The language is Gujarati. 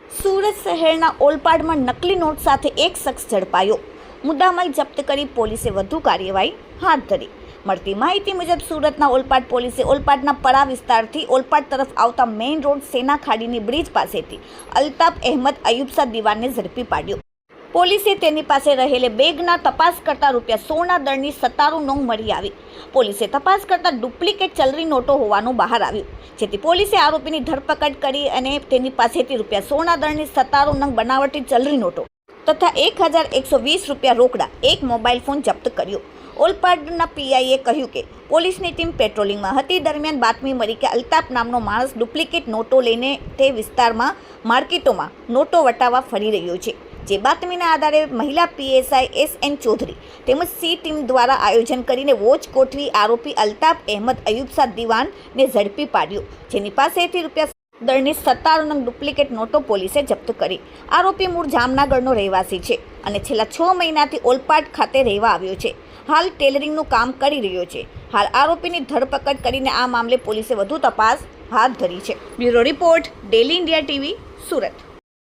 સુરત શહેરના ઓલપાડમાં નકલી નોટ સાથે એક શખ્સ ઝડપાયો. મુદ્દામાલ જપ્ત કરી પોલીસે વધુ કાર્યવાહી હાથ ધરી. મળતી માહિતી મુજબ સુરતના ઓલપાડ પોલીસે ઓલપાડના પરા વિસ્તારથી ઓલપાડ તરફ આવતા મેઇન રોડ સેના ખાડીની બ્રિજ પાસેથી અલ્તાફ અહેમદ અયુબસા દીવાનને ઝડપી પાડ્યો. પોલીસે તેની પાસે રહેલે બેગના તપાસ કરતા રૂપિયા સોના દળની સત્તારું નોંધ મળી આવી. પોલીસે તપાસ કરતા ડુપ્લિકેટ ચલરી નોટો હોવાનું બહાર આવ્યું. જેથી પોલીસે આરોપીની ધરપકડ કરી અને તેની પાસેથી રૂપિયા સોના દળની સત્તારું નંગ બનાવટી ચલરી નોટો તથા એક હજાર એકસો વીસ રૂપિયા રોકડા એક મોબાઈલ ફોન જપ્ત કર્યો. ઓલપાડના પીઆઈએ કહ્યું કે, પોલીસની ટીમ પેટ્રોલિંગમાં હતી. દરમિયાન બાતમી મળી કે અલ્તાફ નામનો માણસ ડુપ્લિકેટ નોટો લઈને તે વિસ્તારમાં માર્કેટોમાં નોટો વટાવવા ફરી રહ્યો છે. જે બાતમીના આધારે મહિલા પીએસઆઈ એસ એન ચૌધરી તેમજ સી ટીમ દ્વારા આયોજન કરીને વોચ ગોઠવી આરોપી અલ્તાફ અહેમદ અયુબસા દિવાનને ઝડપી પાડ્યો. જેની પાસેથી રૂપિયા દળની સત્તાણું નંગ ડુપ્લિકેટ નોટો પોલીસે જપ્ત કરી. આરોપી મૂળ જામનગરનો રહેવાસી છે અને છેલ્લા છ મહિનાથી ઓલપાટ ખાતે રહેવા આવ્યો છે. હાલ ટેલરિંગનું કામ કરી રહ્યો છે. હાલ આરોપીની ધરપકડ કરીને આ મામલે પોલીસે વધુ તપાસ હાથ ધરી છે. Bureau report daily India TV Surat.